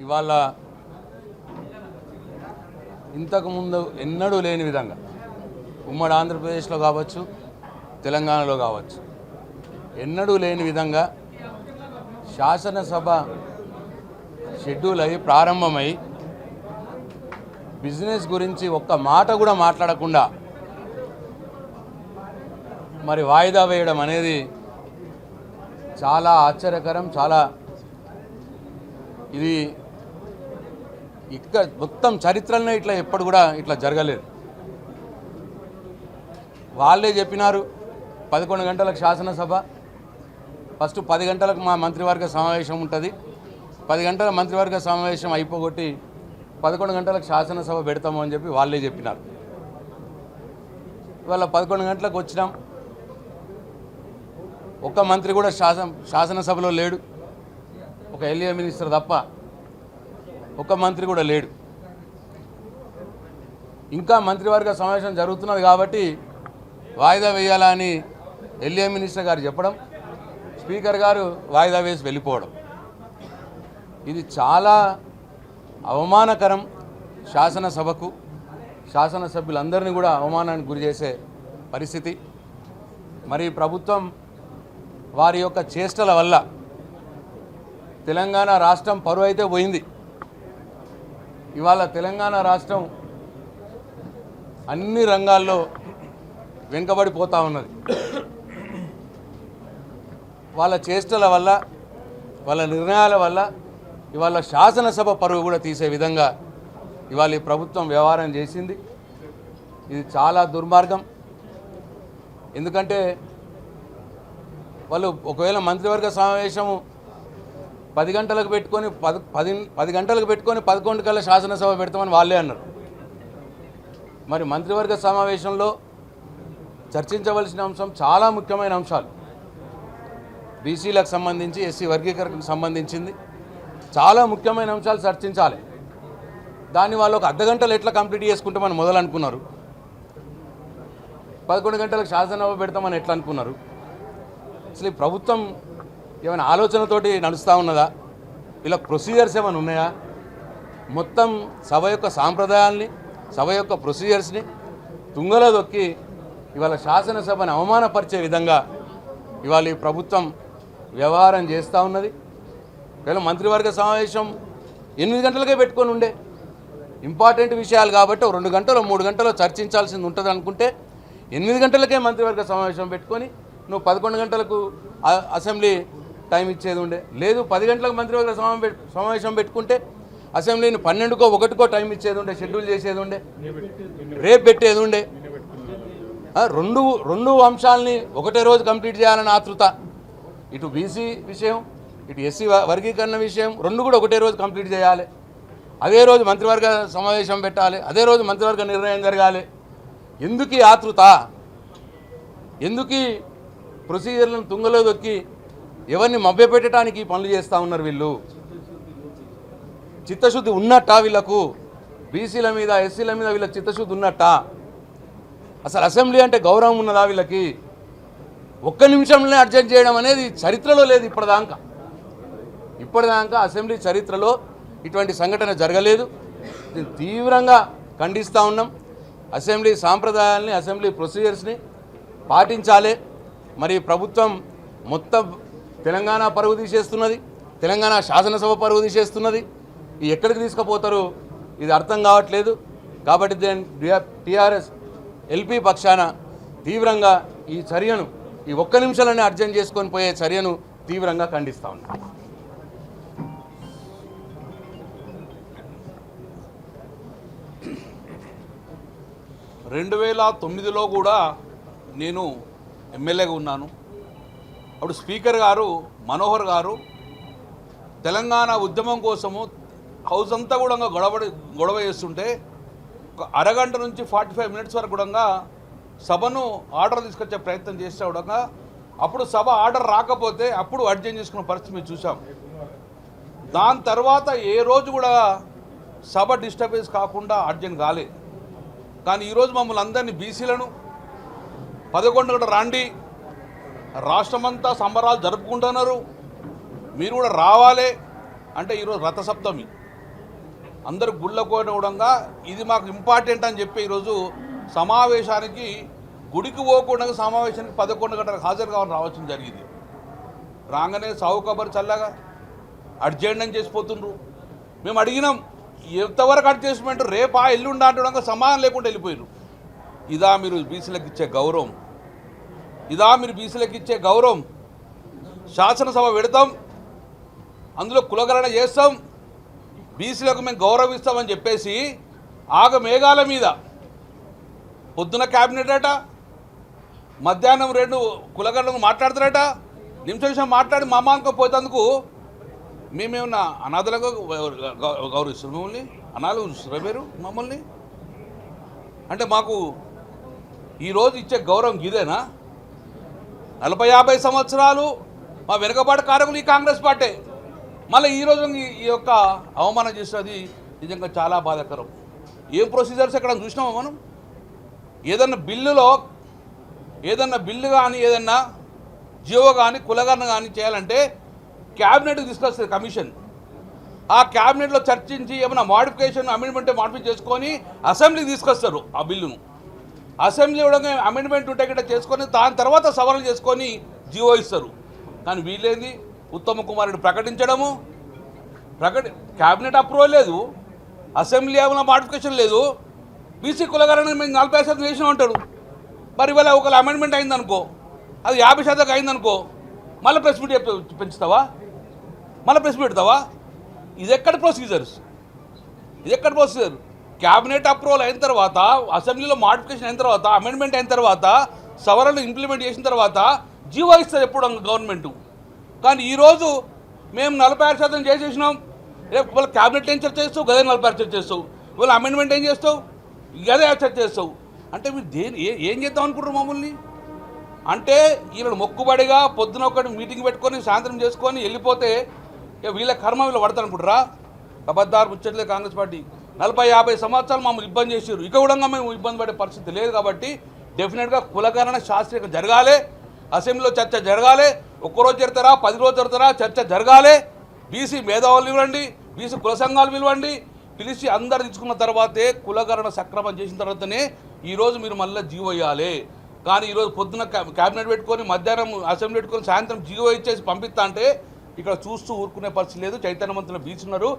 ఇవాళ ఇంతకుముందు ఎన్నడూ లేని విధంగా ఉమ్మడి ఆంధ్రప్రదేశ్లో కావచ్చు తెలంగాణలో కావచ్చు ఎన్నడూ లేని విధంగా శాసనసభ షెడ్యూల్ అయి ప్రారంభమై బిజినెస్ గురించి ఒక్క మాట కూడా మాట్లాడకుండా మరి వాయిదా వేయడం అనేది చాలా ఆశ్చర్యకరం చాలా ఇది ఇక మొత్తం చరిత్రలో ఇట్లా ఎప్పుడు కూడా ఇట్లా జరగలేదు. వాళ్ళే చెప్పినారు పదకొండు గంటలకు శాసనసభ ఫస్ట్ పది గంటలకు మా మంత్రివర్గ సమావేశం ఉంటుంది. పది గంటల మంత్రివర్గ సమావేశం అయిపోగొట్టి పదకొండు గంటలకు శాసనసభ పెడతాము అని చెప్పి వాళ్ళే చెప్పినారు. ఇవాళ పదకొండు గంటలకు వచ్చినాం. ఒక్క మంత్రి కూడా శాసన శాసనసభలో లేడు. ఒక ఎల్ఏ మినిస్టర్ తప్ప ఒక్క మంత్రి కూడా లేడు. ఇంకా మంత్రివర్గ సమావేశం జరుగుతున్నది కాబట్టి వాయిదా వేయాలా అని ఎల్ఏ మినిస్టర్ గారు చెప్పడం స్పీకర్ గారు వాయిదా వేసి వెళ్ళిపోవడం. ఇది చాలా అవమానకరం శాసనసభకు శాసనసభ్యులందరినీ కూడా అవమానానికి గురి చేసే పరిస్థితి. మరి ప్రభుత్వం వారి యొక్క చేష్టల వల్ల తెలంగాణ రాష్ట్రం పరువు అయితే పోయింది. ఇవాళ తెలంగాణ రాష్ట్రం అన్ని రంగాల్లో వెనుకబడిపోతూ ఉన్నది. వాళ్ళ చేష్టల వల్ల వాళ్ళ నిర్ణయాల వల్ల ఇవాళ శాసనసభ పరువు కూడా తీసే విధంగా ఇవాళ ఈ ప్రభుత్వం వ్యవహారం చేసింది. ఇది చాలా దుర్మార్గం. ఎందుకంటే వాళ్ళు ఒకవేళ మంత్రివర్గ సమావేశము పది గంటలకు పెట్టుకొని పది పది పది గంటలకు పెట్టుకొని పదకొండు కల్లా శాసనసభ పెడతామని వాళ్ళే అన్నారు. మరి మంత్రివర్గ సమావేశంలో చర్చించవలసిన అంశం చాలా ముఖ్యమైన అంశాలు. బీసీలకు సంబంధించి ఎస్సీ వర్గీకరణకు సంబంధించింది చాలా ముఖ్యమైన అంశాలు చర్చించాలి. దాన్ని వాళ్ళు ఒక అర్ధ గంటలు ఎట్లా కంప్లీట్ చేసుకుంటామని మొదలు అనుకున్నారు. పదకొండు గంటలకు శాసనసభ పెడతామని ఎట్లా అనుకున్నారు. అసలు ఈ ప్రభుత్వం ఏమైనా ఆలోచనతోటి నడుస్తూ ఉన్నదా? ఇలా ప్రొసీజర్స్ ఏమైనా ఉన్నాయా? మొత్తం సభ యొక్క సాంప్రదాయాల్ని సభ యొక్క ప్రొసీజర్స్ని తుంగలో దొక్కి ఇవాళ శాసనసభను అవమానపరిచే విధంగా ఇవాళ ఈ ప్రభుత్వం వ్యవహారం చేస్తూ ఉన్నది. ఒకవేళ మంత్రివర్గ సమావేశం ఎనిమిది గంటలకే పెట్టుకొని ఉండే ఇంపార్టెంట్ విషయాలు కాబట్టి రెండు గంటలు మూడు గంటలు చర్చించాల్సింది ఉంటుంది అనుకుంటే ఎనిమిది గంటలకే మంత్రివర్గ సమావేశం పెట్టుకొని నువ్వు పదకొండు గంటలకు అసెంబ్లీ టైం ఇచ్చేది ఉండే. లేదు పది గంటలకు మంత్రివర్గ సమావేశం సమావేశం పెట్టుకుంటే అసెంబ్లీని పన్నెండుకో ఒకటికో టైం ఇచ్చేది ఉండే షెడ్యూల్ చేసేది ఉండే. రేపు పెట్టేది ఉండే. రెండు రెండు అంశాలని ఒకటే రోజు కంప్లీట్ చేయాలని ఆతృత. ఇటు బీసీ విషయం ఇటు ఎస్సీ వర్గీకరణ విషయం రెండు కూడా ఒకటే రోజు కంప్లీట్ చేయాలి. అదే రోజు మంత్రివర్గ సమావేశం పెట్టాలి అదే రోజు మంత్రివర్గ నిర్ణయం జరగాలి. ఎందుకు ఆతృత? ఎందుకు ప్రొసీజర్లను తుంగలో దొక్కి ఎవరిని మభ్యపెట్టడానికి పనులు చేస్తూ ఉన్నారు వీళ్ళు? చిత్తశుద్ధి ఉన్నట్టా వీళ్ళకు? బీసీల మీద ఎస్సీల మీద వీళ్ళకి చిత్తశుద్ధి ఉన్నట్టా? అసలు అసెంబ్లీ అంటే గౌరవం ఉన్నదా వీళ్ళకి? ఒక్క నిమిషంలోనే అడ్జస్ట్ చేయడం అనేది చరిత్రలో లేదు ఇప్పటిదాకా. ఇప్పటిదాకా అసెంబ్లీ చరిత్రలో ఇటువంటి సంఘటన జరగలేదు. దీన్ని తీవ్రంగా ఖండిస్తూ ఉన్నాం. అసెంబ్లీ సాంప్రదాయాల్ని అసెంబ్లీ ప్రొసీజర్స్ని పాటించాలి. మరి ప్రభుత్వం మొత్తం తెలంగాణ పరుగు తీసేస్తున్నది తెలంగాణ శాసనసభ పరుగు తీసేస్తున్నది. ఇది ఎక్కడికి తీసుకుపోతారు ఇది అర్థం కావట్లేదు. కాబట్టి దీని టీఆర్ఎస్ ఎల్పీ పక్షాన తీవ్రంగా ఈ చర్యను ఈ ఒక్క నిమిషాలనే అర్జెంట్ చేసుకొని పోయే చర్యను తీవ్రంగా ఖండిస్తా ఉన్నాం. రెండు వేల తొమ్మిదిలో కూడా నేను ఎమ్మెల్యేగా ఉన్నాను. అప్పుడు స్పీకర్ గారు మనోహర్ గారు తెలంగాణ ఉద్యమం కోసము హౌస్ అంతా కూడా గొడవ గొడవ చేస్తుంటే ఒక అరగంట నుంచి ఫార్టీ ఫైవ్ మినిట్స్ వరకు కూడా సభను ఆర్డర్ తీసుకొచ్చే ప్రయత్నం చేస్తే కూడా అప్పుడు సభ ఆర్డర్ రాకపోతే అప్పుడు అడ్జస్ట్ చేసుకున్న పరిస్థితి మేము చూసాం దాని తర్వాత ఏ రోజు కూడా సభ డిస్టర్బెన్స్ కాకుండా అర్జెంట్ కాలే. కానీ ఈరోజు మమ్మల్ని అందరినీ బీసీలను పదకొండు గంటల రాండి రాష్ట్రమంతా సంబరాలు జరుపుకుంటున్నారు. మీరు కూడా రావాలి అంటే ఈరోజు రథసప్తమి. అందరు గుళ్ళకోవడంగా ఇది మాకు ఇంపార్టెంట్ అని చెప్పి ఈరోజు సమావేశానికి గుడికి పోకుండా సమావేశానికి పదకొండు గంటలకు హాజరు కావాలని రావాల్సిన జరిగింది. రాగానే సావు కబర్ చల్లగా అడ్జెండ్ అని చేసిపోతుండ్రు మేము అడిగినాం ఎంతవరకు అడ్జస్ట్మెంట్ రేపా ఎల్లుండా అంటుండగా సమాధానం లేకుండా వెళ్ళిపోయారు ఇదా మీరు బీసీలకు ఇచ్చే గౌరవం. ఇదా మీరు బీసీలకు ఇచ్చే గౌరవం. శాసనసభ పెడతాం. అందులో కులగరణ చేస్తాం. బీసీలకు మేము గౌరవిస్తామని చెప్పేసి ఆగ మేఘాల మీద పొద్దున క్యాబినెట్ అట మధ్యాహ్నం రెండు కులగరణకు మాట్లాడతారట నిమిషం నిమిషం మాట్లాడి మామాంకం పోయేందుకు మేమేమన్నా అనాథలకు గౌ- మమ్మల్ని? అనాథలు చూస్తున్నారా మీరు మమ్మల్ని? అంటే మాకు ఈరోజు ఇచ్చే గౌరవం ఇదేనా నలభై యాభై సంవత్సరాలు మా వెనుకబాటు కారకులు ఈ కాంగ్రెస్ పార్టీ. మళ్ళీ ఈరోజు ఈ- ఈ యొక్క అవమానం చేసినది నిజంగా చాలా బాధాకరం. ఏం ప్రొసీజర్స్ ఎక్కడ చూసినామా మనం? ఏదన్నా బిల్లులో ఏదన్నా బిల్లు కానీ ఏదన్నా జియో కానీ కులగరణ కానీ చేయాలంటే క్యాబినెట్కి తీసుకొస్తుంది కమిషన్. ఆ క్యాబినెట్లో చర్చించి ఏమైనా మాడిఫికేషన్ అమెండ్మెంట్ మాడిఫై చేసుకొని అసెంబ్లీకి తీసుకొస్తారు ఆ బిల్లును. అసెంబ్లీ కూడా అమెండ్మెంట్ ఉంటే గిట్ట చేసుకొని దాని తర్వాత సవరణ చేసుకొని జీవో ఇస్తారు. కానీ వీళ్ళేంది? ఉత్తమ కుమారుడు ప్రకటించడము ప్రకటి క్యాబినెట్ అప్రూవల్ లేదు. అసెంబ్లీ ఏమైనా మాడిఫికేషన్ లేదు. బీసీ కులగారని మేము నలభై శాతం చేసినా ఉంటాడు మరి ఇవాళ ఒక అమెండ్మెంట్ అయిందనుకో అది యాభై శాతం అయిందనుకో మళ్ళీ ప్రెస్ మీట్ పెంచుతావా? మళ్ళీ ప్రెస్ పెడతావా? ఇది ఎక్కడ ప్రొసీజర్స్ ఇది ఎక్కడ ప్రొసీజర్ క్యాబినెట్ అప్రూవల్ అయిన తర్వాత అసెంబ్లీలో మాడిఫికేషన్ అయిన తర్వాత అమెండ్మెంట్ అయిన తర్వాత సవరణలు ఇంప్లిమెంట్ చేసిన తర్వాత జీవో ఇస్తారు ఎప్పుడు గవర్నమెంట్. కానీ ఈరోజు మేము నలభై ఆరు శాతం చేసేసినాం. రేపు వాళ్ళ క్యాబినెట్ ఏం చర్చ చేస్తావు? గదే నలభై ఆరు చర్చ చేస్తావు. వాళ్ళ అమెండ్మెంట్ ఏం చేస్తావు? గదే చర్చ చేస్తావు. అంటే మీరు దేని ఏ- ఏం చేద్దాం అనుకుంటారు మమ్మల్ని? అంటే వీళ్ళని మొక్కుబడిగా పొద్దున ఒకటి మీటింగ్ పెట్టుకొని సాయంత్రం చేసుకొని వెళ్ళిపోతే వీళ్ళ కర్మ వీళ్ళు పడతారనుకుంటారా అబద్ధాలు ముచ్చట్లే కాంగ్రెస్ పార్టీ. నలభై యాభై సంవత్సరాలు మమ్మల్ని ఇబ్బంది చేసారు ఇక కూడా మేము ఇబ్బంది పడే పరిస్థితి లేదు కాబట్టి డెఫినెట్గా కులకరణ శాస్త్రీయంగా జరగాలి అసెంబ్లీలో చర్చ జరగాలి ఒక్కరోజు జరుగుతారా పది రోజు జరుగుతారా చర్చ జరగాలి. బీసీ మేధావులు ఇవ్వండి బీసీ కుల సంఘాలు పిలవండి పిలిచి అందరు తీసుకున్న తర్వాతే కులకరణ సక్రమం చేసిన తర్వాతనే ఈరోజు మీరు మళ్ళీ జీవో ఇవ్వాలి కానీ ఈరోజు పొద్దున క్యాబినెట్ పెట్టుకొని మధ్యాహ్నం అసెంబ్లీ పెట్టుకొని సాయంత్రం జీవో ఇచ్చేసి పంపిస్తా అంటే ఇక్కడ చూస్తూ ఊరుకునే పరిస్థితి లేదు. చైతన్యవంతులు బీచున్నారు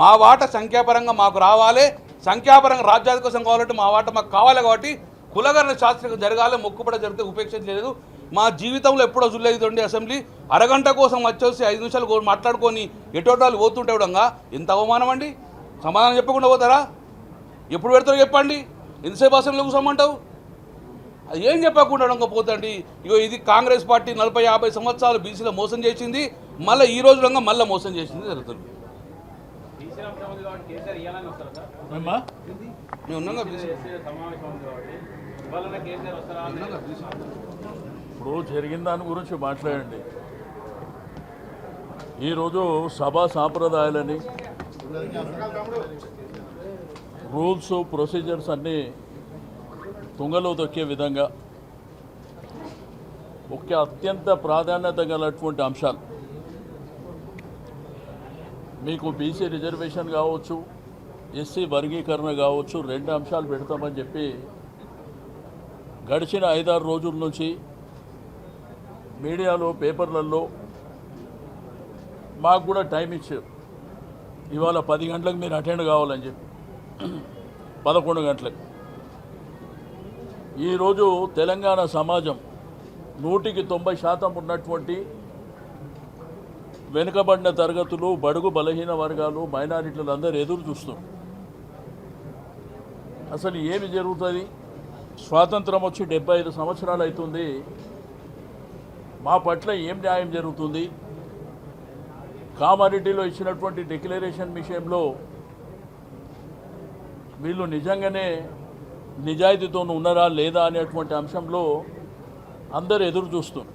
మా వాట సంఖ్యాపరంగా మాకు రావాలి. సంఖ్యాపరంగా రాజ్యాధిక కోసం కావాలంటే మా వాట మాకు కావాలి కాబట్టి కులగరణ శాస్త్రం జరగాలి. మొక్కుపడ జరిగితే ఉపేక్షించలేదు మా జీవితంలో ఎప్పుడో జుల్లేదండి అసెంబ్లీ. అరగంట కోసం వచ్చేసి ఐదు నిమిషాలు మాట్లాడుకొని ఎటోటాలు పోతుంటే విధంగా ఎంత అవమానం అండి. సమాధానం చెప్పకుండా పోతారా? ఎప్పుడు పెడతారో చెప్పండి. ఎంతసేపు అసెంబ్లీ కూర్చోమంటావు? అది ఏం చెప్పకుండా పోతండి? ఇగో ఇది కాంగ్రెస్ పార్టీ నలభై యాభై సంవత్సరాలు బీసీలో మోసం చేసింది. మళ్ళీ ఈ రోజు రంగా మళ్ళీ మోసం చేసింది జరుగుతుంది? మేము? ఉన్నాగా ఇప్పుడు జరిగిన దాని గురించి మాట్లాడండి. ఈరోజు సభా సాంప్రదాయాలని రూల్స్ ప్రొసీజర్స్ అన్నీ తుంగలో తొక్కే విధంగా ఒక అత్యంత ప్రాధాన్యత గలటువంటి అంశాలు. మీకు బీసీ రిజర్వేషన్ కావచ్చు ఎస్సీ వర్గీకరణ కావచ్చు రెండు అంశాలు పెడతామని చెప్పి గడిచిన ఐదారు రోజుల నుంచి మీడియాలో పేపర్లలో మాకు కూడా టైం ఇచ్చారు. ఇవాళ పది గంటలకు మీరు అటెండ్ కావాలని చెప్పి. పదకొండు గంటలకు. ఈరోజు తెలంగాణ సమాజం నూటికి తొంభై శాతం ఉన్నటువంటి వెనుకబడిన తరగతులు బడుగు బలహీన వర్గాలు మైనారిటీలు అందరూ ఎదురు చూస్తున్నారు. అసలు ఏమి జరుగుతుంది? స్వాతంత్రం వచ్చి డెబ్బై ఐదు సంవత్సరాలు అవుతుంది. మా పట్ల ఏం న్యాయం జరుగుతుంది? కామారెడ్డిలో ఇచ్చినటువంటి డిక్లరేషన్ విషయంలో వీళ్ళు నిజంగానే నిజాయితీతో ఉన్నారా లేదా అనేటువంటి అంశంలో అందరు ఎదురు చూస్తున్నారు.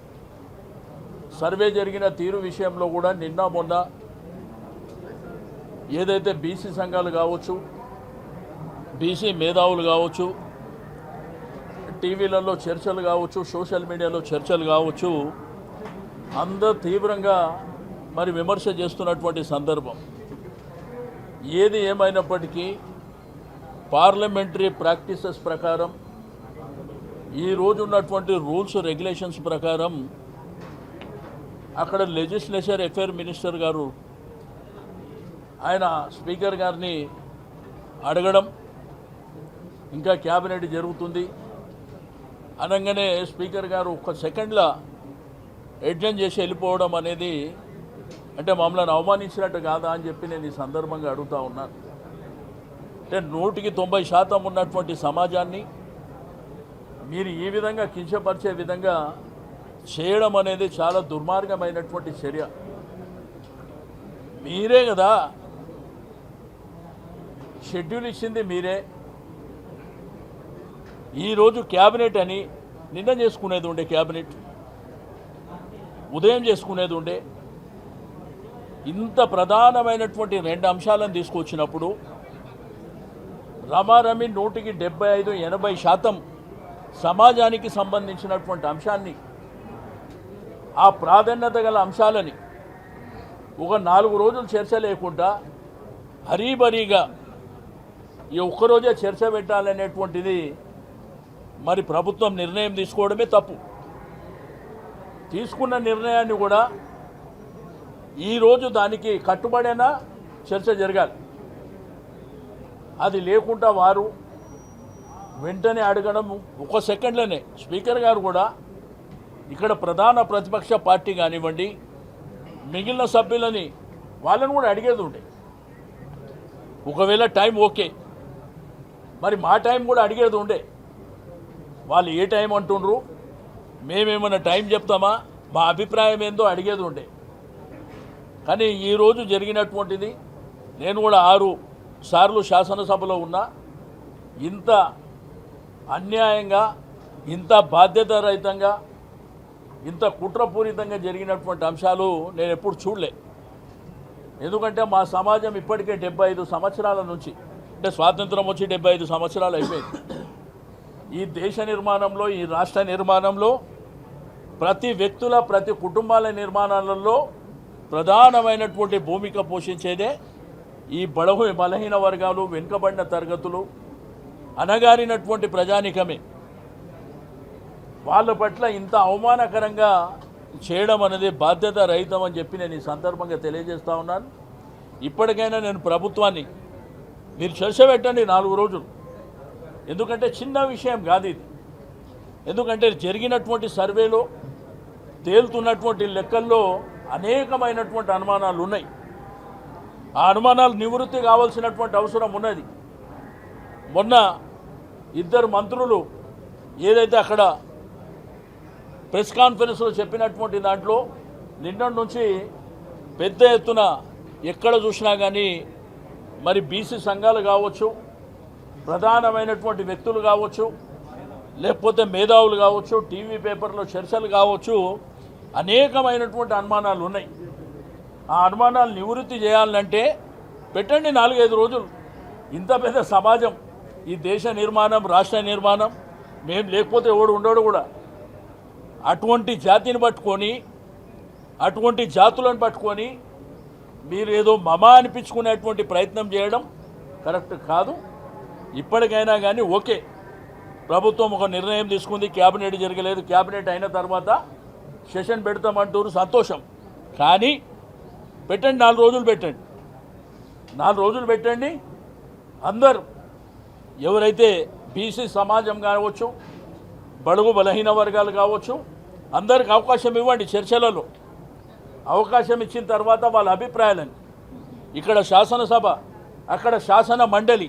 సర్వే జరిగిన తీరు విషయంలో కూడా నిన్న మొన్న ఏదైతే బీసీ సంఘాలు కావచ్చు బీసీ మేధావులు కావచ్చు టీవీలలో చర్చలు కావచ్చు సోషల్ మీడియాలో చర్చలు కావచ్చు అందరు తీవ్రంగా మరి విమర్శ చేస్తున్నటువంటి సందర్భం. ఏది ఏమైనప్పటికీ పార్లమెంటరీ ప్రాక్టీసెస్ ప్రకారం ఈ రోజు ఉన్నటువంటి రూల్స్ రెగ్యులేషన్స్ ప్రకారం అక్కడ లెజిస్లేచర్ అఫేర్ మినిస్టర్ గారు ఆయన స్పీకర్ గారిని అడగడం ఇంకా క్యాబినెట్ జరుగుతుంది. అనగానే స్పీకర్ గారు ఒక సెకండ్లో ఎడ్జన్ చేసి వెళ్ళిపోవడం అనేది అంటే మమ్మల్ని అవమానించినట్టు కాదా అని చెప్పి నేను ఈ సందర్భంగా అడుగుతా ఉన్నాను అంటే నూటికి తొంభై శాతం ఉన్నటువంటి సమాజాన్ని మీరు ఈ విధంగా కించపరిచే విధంగా చేయడం అనేది చాలా దుర్మార్గమైనటువంటి చర్య. మీరే కదా షెడ్యూల్ ఇచ్చింది మీరే. ఈరోజు క్యాబినెట్ అని నిన్న చేసుకునేది ఉండే క్యాబినెట్. ఉదయం చేసుకునేది ఉండే. ఇంత ప్రధానమైనటువంటి రెండు అంశాలను తీసుకొచ్చినప్పుడు రమారమి నూటికి డెబ్బై ఐదు ఎనభై శాతం సమాజానికి సంబంధించినటువంటి అంశాన్ని ఆ ప్రాధాన్యత గల అంశాలని ఒక నాలుగు రోజులు చర్చ లేకుండా హరీబరీగా ఈ ఒక్కరోజే చర్చ పెట్టాలనేటువంటిది మరి ప్రభుత్వం నిర్ణయం తీసుకోవడమే తప్పు. తీసుకున్న నిర్ణయాన్ని కూడా ఈరోజు దానికి కట్టుబడైనా చర్చ జరగాలి. అది లేకుండా వారు వెంటనే అడగడం ఒక సెకండ్లోనే స్పీకర్ గారు కూడా ఇక్కడ ప్రధాన ప్రతిపక్ష పార్టీ కానివ్వండి మిగిలిన సభ్యులని వాళ్ళని కూడా అడిగేది ఉండే. ఒకవేళ టైం ఓకే మరి మా టైం కూడా అడిగేది ఉండే. వాళ్ళు ఏ టైం అంటుండ్రు? మేమేమైనా టైం చెప్తామా? మా అభిప్రాయం ఏందో అడిగేది ఉండే. కానీ ఈరోజు జరిగినటువంటిది నేను కూడా ఆరు సార్లు శాసనసభలో ఉన్నా ఇంత అన్యాయంగా ఇంత బాధ్యతారహితంగా ఇంత కుట్రపూరితంగా జరిగినటువంటి అంశాలు నేను ఎప్పుడు చూడలే. ఎందుకంటే మా సమాజం ఇప్పటికే డెబ్బై ఐదు సంవత్సరాల నుంచి అంటే స్వాతంత్రం వచ్చి డెబ్బై ఐదు సంవత్సరాలు అయిపోయింది. ఈ దేశ నిర్మాణంలో ఈ రాష్ట్ర నిర్మాణంలో ప్రతి వ్యక్తుల ప్రతి కుటుంబాల నిర్మాణాలలో ప్రధానమైనటువంటి భూమిక పోషించేదే ఈ బడహు బలహీన వర్గాలు వెనుకబడిన తరగతులు అనగారినటువంటి ప్రజానికమే. వాళ్ళ పట్ల ఇంత అవమానకరంగా చేయడం అనేది బాధ్యత రహితం అని చెప్పి నేను ఈ సందర్భంగా తెలియజేస్తూ ఉన్నాను. ఇప్పటికైనా నేను ప్రభుత్వాన్ని మీరు చర్చ పెట్టండి నాలుగు రోజులు. ఎందుకంటే చిన్న విషయం కాదు ఇది. ఎందుకంటే జరిగినటువంటి సర్వేలో తేలుతున్నటువంటి లెక్కల్లో అనేకమైనటువంటి అనుమానాలు ఉన్నాయి. ఆ అనుమానాలు నివృత్తి కావాల్సినటువంటి అవసరం ఉన్నది. మొన్న ఇద్దరు మంత్రులు ఏదైతే అక్కడ ప్రెస్ కాన్ఫరెన్స్లో చెప్పినటువంటి దాంట్లో నిన్నటి నుంచి పెద్ద ఎత్తున ఎక్కడ చూసినా కానీ మరి బీసీ సంఘాలు కావచ్చు ప్రధానమైనటువంటి వ్యక్తులు కావచ్చు లేకపోతే మేధావులు కావచ్చు టీవీ పేపర్లో చర్చలు కావచ్చు అనేకమైనటువంటి అనుమానాలు ఉన్నాయి. ఆ అనుమానాలు నివృత్తి చేయాలంటే పెట్టండి నాలుగైదు రోజులు. ఇంత పెద్ద సమాజం ఈ దేశ నిర్మాణం రాష్ట్ర నిర్మాణం మేము లేకపోతే ఎవడు ఉండడు కూడా. అటువంటి జాతిని పట్టుకొని అటువంటి జాతులను పట్టుకొని మీరు ఏదో మమ అనిపించుకునేటువంటి ప్రయత్నం చేయడం కరెక్ట్ కాదు. ఇప్పటికైనా కానీ ఓకే. ప్రభుత్వం ఒక నిర్ణయం తీసుకుంది క్యాబినెట్ జరగలేదు. క్యాబినెట్ అయిన తర్వాత సెషన్ పెడతామంటారు సంతోషం. కానీ పెట్టండి నాలుగు రోజులు పెట్టండి. నాలుగు రోజులు పెట్టండి. అందరు ఎవరైతే బీసీ సమాజం కావచ్చు బడుగు బలహీన వర్గాలు కావచ్చు అందరికి అవకాశం ఇవ్వండి చర్చలలో. అవకాశం ఇచ్చిన తర్వాత వాళ్ళ అభిప్రాయాలని. ఇక్కడ శాసనసభ అక్కడ శాసన మండలి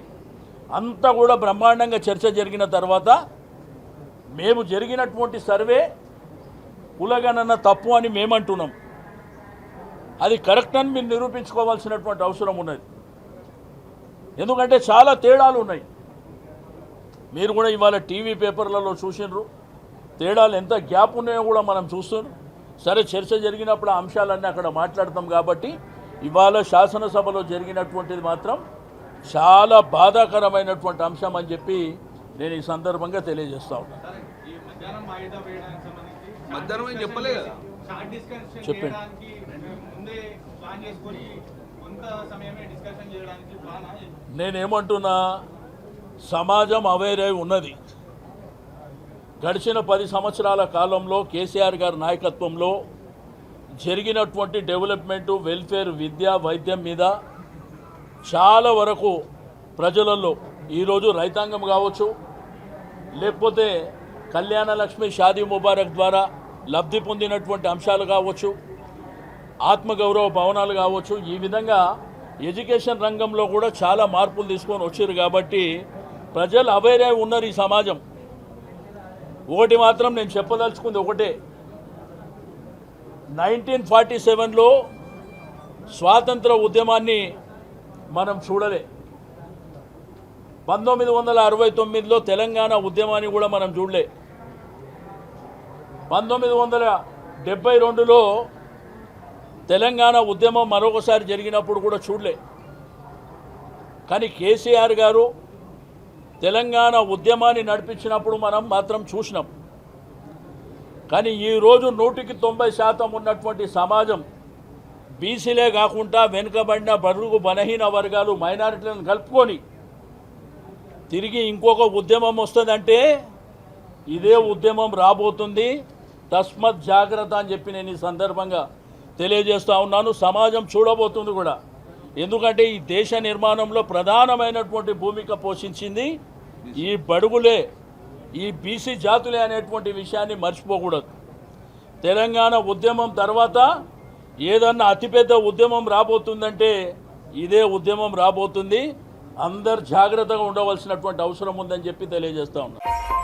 అంతా కూడా బ్రహ్మాండంగా చర్చ జరిగిన తర్వాత మేము జరిగినటువంటి సర్వే కులగణన తప్పు అని మేమంటున్నాం. అది కరెక్ట్ అని మీరు నిరూపించుకోవాల్సినటువంటి అవసరం ఉన్నది. ఎందుకంటే చాలా తేడాలు ఉన్నాయి. మీరు కూడా ఇవాళ టీవీ పేపర్లలో చూసినారు తేడాలు ఎంత గ్యాప్ ఉన్నాయో కూడా మనం చూస్తున్నాం సరే చర్చ జరిగినప్పుడు ఆ అంశాలన్నీ అక్కడ మాట్లాడతాం కాబట్టి ఇవాళ శాసనసభలో జరిగినటువంటిది మాత్రం చాలా బాధాకరమైనటువంటి అంశం అని చెప్పి నేను ఈ సందర్భంగా తెలియజేస్తా ఉన్నాను చెప్పండి. చేయడానికి ముందే ప్లాన్ చేసుకొని కొంత సమయమే డిస్కషన్ చేయడానికి నేనేమంటున్నా సమాజం అవేరై ఉన్నది. గడిచిన పది సంవత్సరాల కాలంలో కేసీఆర్ గారి నాయకత్వంలో జరిగినటువంటి డెవలప్మెంటు వెల్ఫేర్ విద్య వైద్యం మీద చాలా వరకు ప్రజలలో ఈరోజు రైతాంగం కావచ్చు లేకపోతే కళ్యాణ లక్ష్మి షాదీ ముబారక్ ద్వారా లబ్ధి పొందినటువంటి అంశాలు కావచ్చు ఆత్మగౌరవ భవనాలు కావచ్చు ఈ విధంగా ఎడ్యుకేషన్ రంగంలో కూడా చాలా మార్పులు తీసుకొని వచ్చారు కాబట్టి ప్రజలు అవేరే ఉన్నారు ఈ సమాజం. ఒకటి మాత్రం నేను చెప్పదలుచుకుంది ఒకటే. నైన్టీన్ ఫార్టీ సెవెన్లో స్వాతంత్ర ఉద్యమాన్ని మనం చూడలే. పంతొమ్మిది వందల అరవై తొమ్మిదిలో తెలంగాణ ఉద్యమాన్ని కూడా మనం చూడలే. పంతొమ్మిది వందల డెబ్బై రెండులో తెలంగాణ ఉద్యమం మరొకసారి జరిగినప్పుడు కూడా చూడలే. కానీ కేసీఆర్ గారు తెలంగాణ ఉద్యమాన్ని నడిపించినప్పుడు మనం మాత్రం చూసినాం. కానీ ఈరోజు నూటికి తొంభై శాతం ఉన్నటువంటి సమాజం బీసీలే కాకుండా వెనుకబడిన బరుగు బలహీన వర్గాలు మైనారిటీలను కలుపుకొని తిరిగి ఇంకొక ఉద్యమం వస్తుందంటే ఇదే ఉద్యమం రాబోతుంది. తస్మత్ జాగ్రత్త అని చెప్పి నేను ఈ సందర్భంగా తెలియజేస్తూ ఉన్నాను. సమాజం చూడబోతుంది కూడా. ఎందుకంటే ఈ దేశ నిర్మాణంలో ప్రధానమైనటువంటి భూమిక పోషించింది ఈ బడుగులే ఈ బీసీ జాతులే అనేటువంటి విషయాన్ని మర్చిపోకూడదు. తెలంగాణ ఉద్యమం తర్వాత ఏదన్నా అతిపెద్ద ఉద్యమం రాబోతుందంటే ఇదే ఉద్యమం రాబోతుంది. అందరు జాగ్రత్తగా ఉండవలసినటువంటి అవసరం ఉందని చెప్పి తెలియజేస్తా ఉన్నాను